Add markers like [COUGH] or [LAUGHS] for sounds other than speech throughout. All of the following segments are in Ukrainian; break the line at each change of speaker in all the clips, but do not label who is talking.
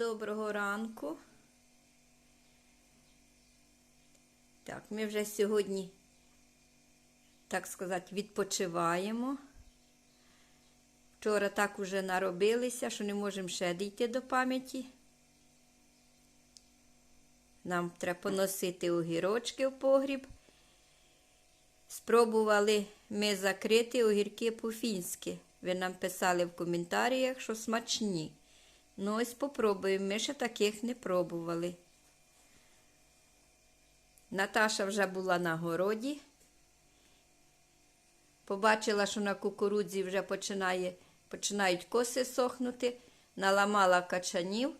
Доброго ранку. Так, ми вже сьогодні, так сказати, відпочиваємо. Вчора так уже наробилися, що не можемо ще дійти до пам'яті. Нам треба поносити огірочки в погріб. Спробували ми закрити огірки по-фінськи. Ви нам писали в коментарях, що смачні. Ну, ось попробуємо. Ми ще таких не пробували. Наташа вже була на городі. Побачила, що на кукурудзі вже починає, починають коси сохнути, наламала качанів,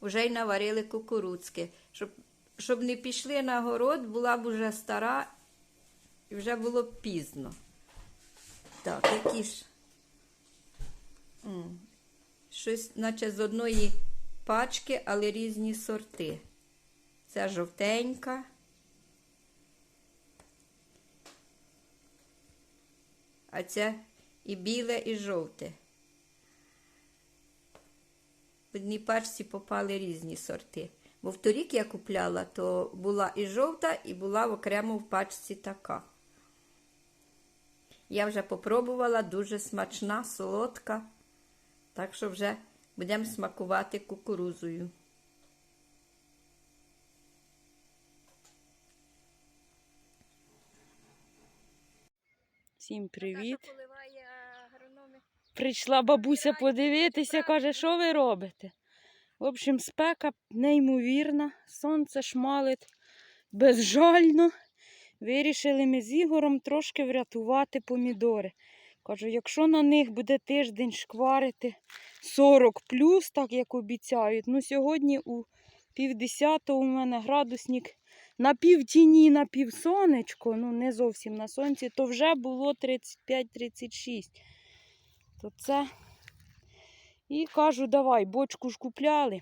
вже й наварили кукурудзки. Щоб, щоб не пішли на город, була б уже стара і вже було пізно. Так, які ж. Щось, наче з одної пачки, але різні сорти. Це жовтенька. А це і біле, і жовте. В одній пачці попали різні сорти. Бо вторік я купляла, то була і жовта, і була окремо в пачці така. Я вже попробувала, дуже смачна, солодка. Так що вже будемо смакувати кукурузою.
Всім привіт. Прийшла бабуся подивитися, каже, що ви робите? В общем, спека неймовірна, сонце шмалить безжально. Вирішили ми з Ігорем трошки врятувати помідори. Кажу, якщо на них буде тиждень шкварити 40 плюс, так як обіцяють, ну сьогодні у півдесятого у мене градусник на півтіні, на півсонечко, ну не зовсім на сонці, то вже було 35-36. То це. І кажу, давай, бочку ж купляли.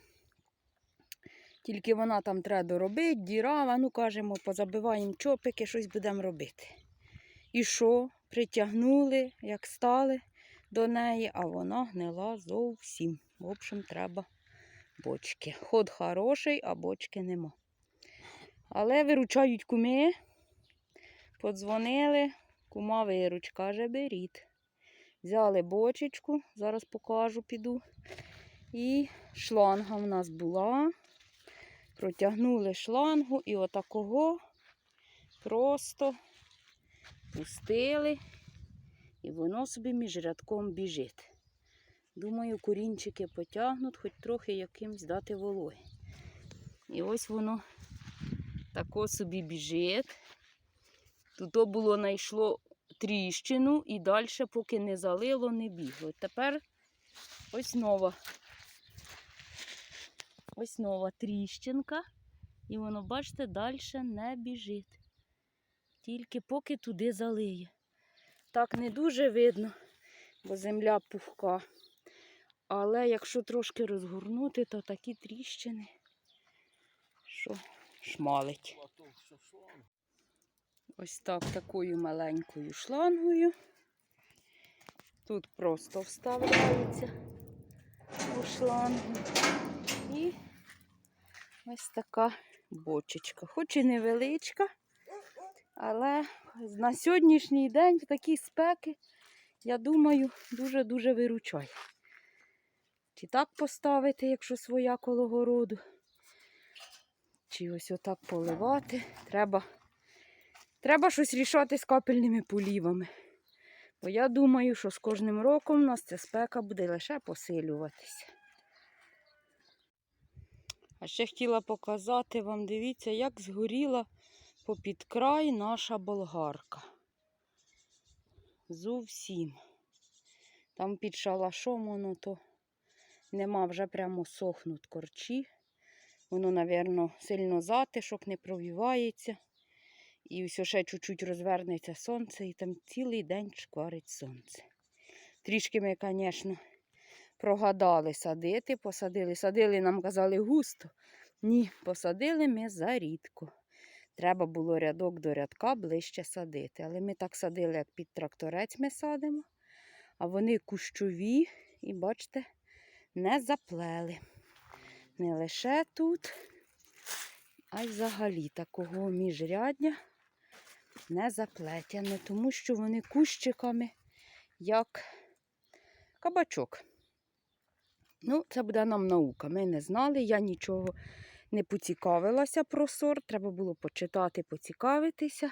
Тільки вона там треба доробити, дірава, ну кажемо, позабиваємо чопики, щось будемо робити. І що? Притягнули, як стали до неї, а вона гнила зовсім. В общем, треба бочки. Ход хороший, а бочки нема. Але виручають куми. Подзвонили, кума вируч, каже, беріть. Взяли бочечку, зараз покажу, піду. І шланга в нас була. Протягнули шлангу і отакого просто пустили, і воно собі між рядком біжить. Думаю, корінчики потягнуть, хоч трохи якимсь дати вологи. І ось воно тако собі біжить. Тут було знайшло тріщину і далі, поки не залило, не бігло. Тепер ось нова. Ось нова тріщинка. І воно, бачите, далі не біжить. Тільки поки туди залиє. Так не дуже видно, бо земля пухка. Але якщо трошки розгорнути, то такі тріщини, що шмалить. Ось так такою маленькою шлангою. Тут просто вставляється у шлангу. І ось така бочечка. Хоч і невеличка, але на сьогоднішній день в такі спеки, я думаю, дуже-дуже виручає. Чи так поставити, якщо своя коло городу, чи ось отак поливати. Треба Треба щось рішати з капельними полівами. Бо я думаю, що з кожним роком у нас ця спека буде лише посилюватися. А ще хотіла показати вам, дивіться, як згоріла попід край наша болгарка. Зовсім. Там під шалашом воно то нема, вже прямо сохнуть корчі. Воно, мабуть, сильно затишок, не провівається. І все ще чуть-чуть розвернеться сонце, і там цілий день шкварить сонце. Трішки ми, звісно, прогадали садити, посадили. Садили, нам казали густо. Ні, посадили ми зарідко. Треба було рядок до рядка ближче садити. Але ми так садили, як під тракторець ми садимо. А вони кущові і, бачите, не заплели. Не лише тут, а й взагалі такого міжрядня не заплетяне, тому що вони кущиками, як кабачок. Ну, це буде нам наука. Ми не знали, я нічого не поцікавилася про сорт. Треба було почитати, поцікавитися.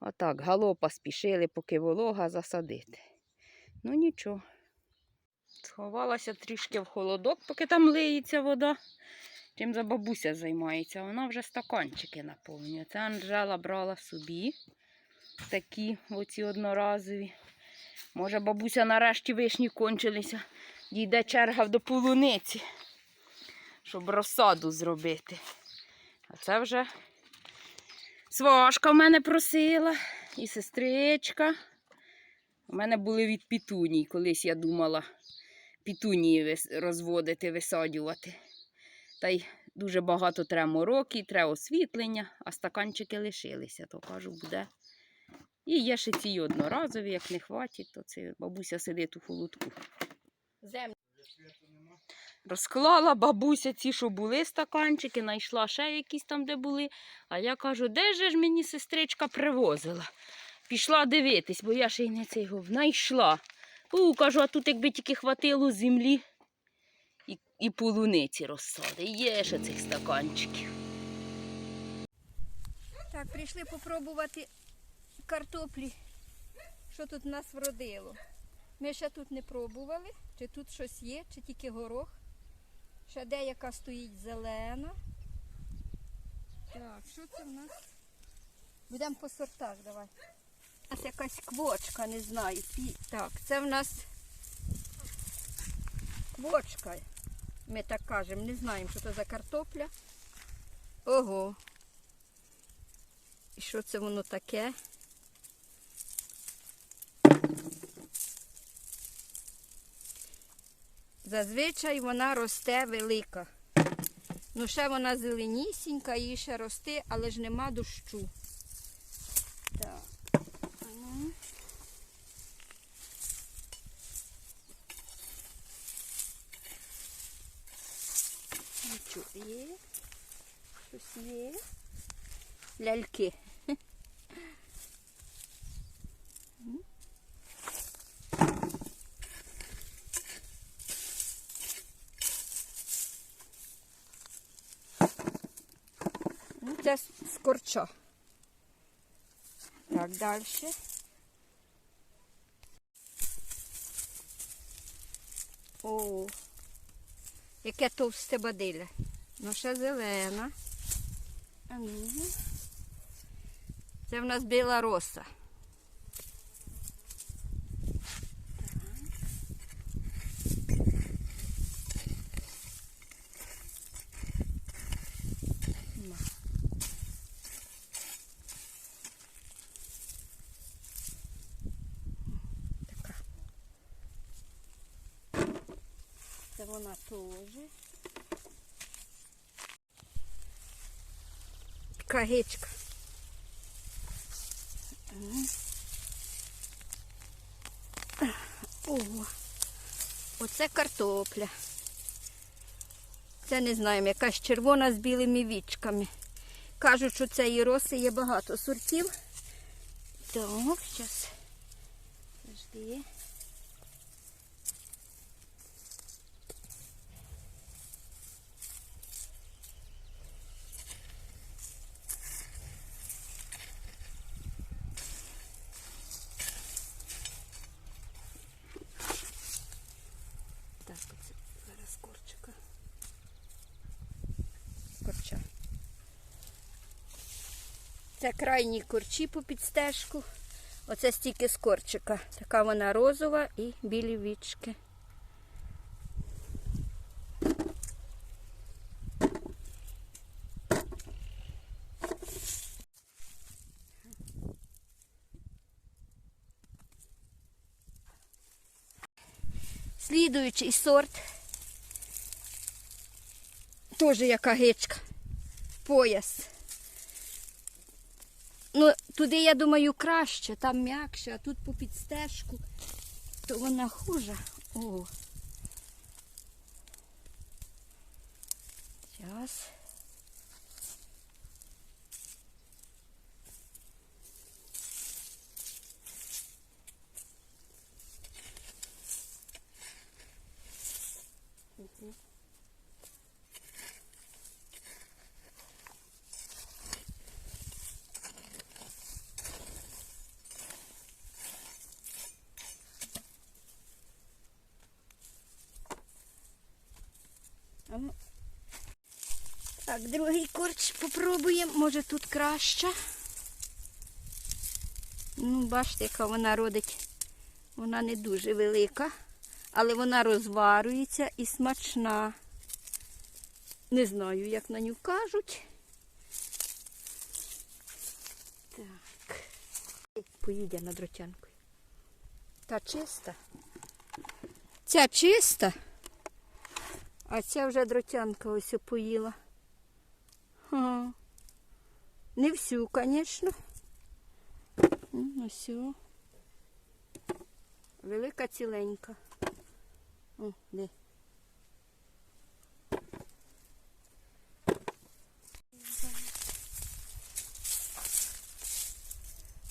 Отак, галопа спішили, поки волога засадити. Ну нічого. Сховалася трішки в холодок, поки там лиється вода. Чим за бабуся займається. Вона вже стаканчики наповнює. Це Анжела брала собі такі оці одноразові. Може, бабуся нарешті вишні кончилися. Дійде черга до полуниці, щоб розсаду зробити. А це вже сважка в мене просила і сестричка. У мене були від пітуній. Колись я думала пітунії розводити, висаджувати. Та й дуже багато треба мороки, треба освітлення, а стаканчики лишилися, то кажу, буде. І є ще ці одноразові, як не хватить, то це бабуся сидить у холодку.
Землю.
Розклала бабуся ці, що були стаканчики, знайшла ще якісь там, де були. А я кажу, де ж мені сестричка привозила? Пішла дивитись, бо я ще й не цього знайшла. У, кажу, а тут якби тільки хватило землі і, і полуниці розсади. Є ще цих стаканчиків.
Так, прийшли попробувати картоплі, що тут в нас вродило. Ми ще тут не пробували, чи тут щось є, чи тільки горох. Ще деяка стоїть зелена. Так, що це в нас? Будемо по сортах, давай. У нас якась квочка, не знаю. Так, це в нас квочка. Ми так кажемо, не знаємо, що це за картопля. Ого. І що це воно таке? Зазвичай вона росте велика. Ну, ще вона зеленісінька, їй ще рости, але ж нема дощу. Так. Нічого є. Щось є. Ляльки. [LAUGHS] Ну, це з з корча. Так, далі. О, яке товсте бадиля. Ну, ще зелена. А ну. Це в нас біла роса. Така. Це вона теж. Гичка. О, оце картопля. Це не знаємо, якась червона з білими вічками. Кажуть, що цієї роси є багато сортів. Так, зараз. Жди. Так, оце зараз корчика. Корча. Це крайні корчі по підстежку. Оце стільки з корчика. Така вона розова і білі вічки. Слідуючий сорт. Теж яка гичка. Пояс. Ну, туди, я думаю, краще, там м'якше, а тут по підстежку, то вона хуже. О. Зараз. А ну. Так, другий корч попробуємо. Може тут краще. Ну, бачите, яка вона родить. Вона не дуже велика, але вона розварюється і смачна. Не знаю, як на нього кажуть. Так. Поїдя над ротянкою. Та чиста. Ця чиста. А ця вже дротянка ось поїла. Ага. Не всю, звісно. Ось. о. Велика ціленька. О, де.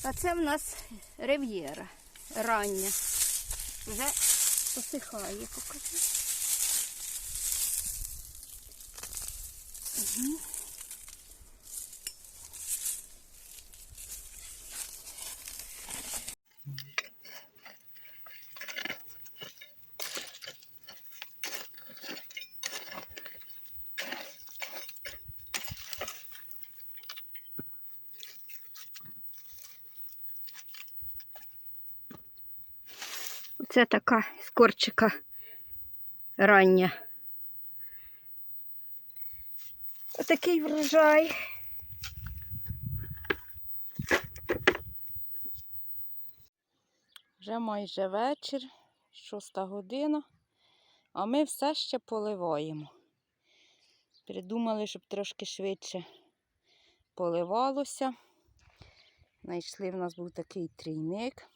А це в нас рив'єра рання. Вже посихає, покажу. Це така з корчика рання. Отакий врожай.
Вже майже вечір, шоста година, а ми все ще поливаємо. Придумали, щоб трошки швидше поливалося. Знайшли в нас був такий трійник.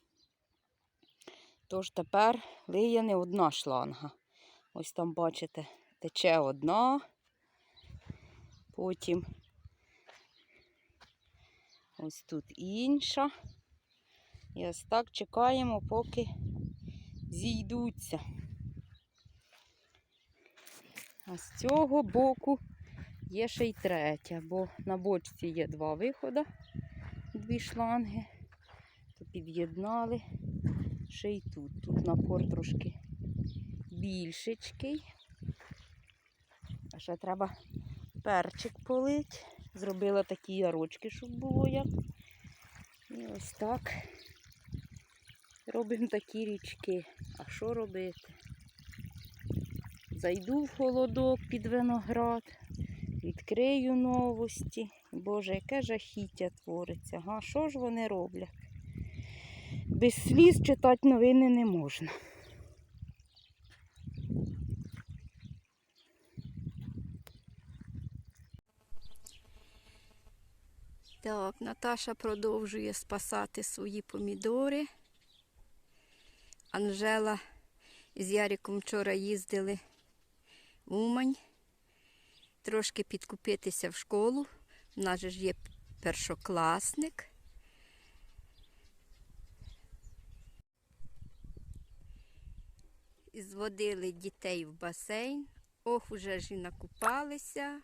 Тож тепер лиє не одна шланга. Ось там, бачите, тече одна, потім ось тут інша. І ось так чекаємо, поки зійдуться. А з цього боку є ще й третя, бо на бочці є два виходи, дві шланги. То під'єднали ще й тут. Тут напор трошки більшечкий. А ще треба перчик полити. Зробила такі ярочки, щоб було як. І ось так. Робимо такі річки. А що робити? Зайду в холодок під виноград, відкрию новості. Боже, яке жахіття твориться. Га, що ж вони роблять? Без сліз читати новини не можна.
Так, Наташа продовжує спасати свої помідори. Анжела з Яриком вчора їздили в Умань. Трошки підкупитися в школу. У нас же ж є першокласник. Зводили дітей в басейн. Ох, уже ж і накупалися.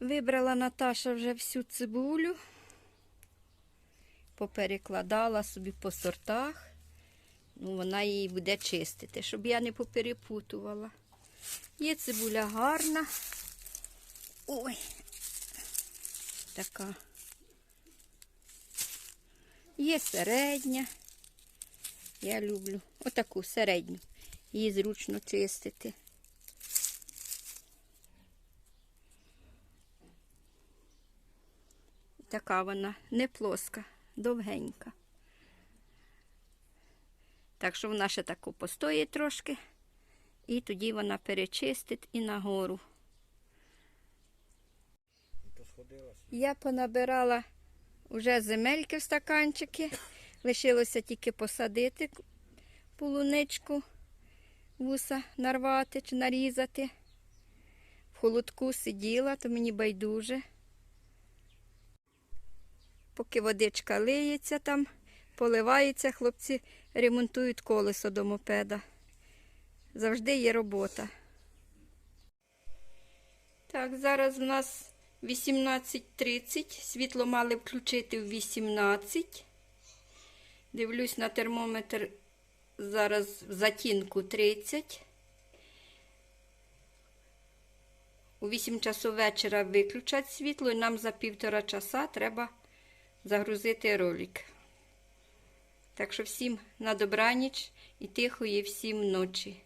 Вибрала Наташа вже всю цибулю, поперекладала собі по сортах, ну, вона її буде чистити, щоб я не поперепутувала. Є цибуля гарна. Ой, така. Є середня. Я люблю отаку середню. Її зручно чистити. Така вона не плоска, довгенька. Так що вона ще таку постоїть трошки, і тоді вона перечистить і нагору. Я понабирала вже земельки в стаканчики. Лишилося тільки посадити полуничку, вуса нарвати чи нарізати. В холодку сиділа, то мені байдуже. Поки водичка лиється там, поливається, хлопці ремонтують колесо до мопеда. Завжди є робота. Так, зараз в нас 18.30. Світло мали включити в 18. Дивлюсь на термометр зараз в затінку 30. У 8 часу вечора виключать світло і нам за півтора часа треба загрузити ролик. Так що всім на добраніч і тихої всім ночі.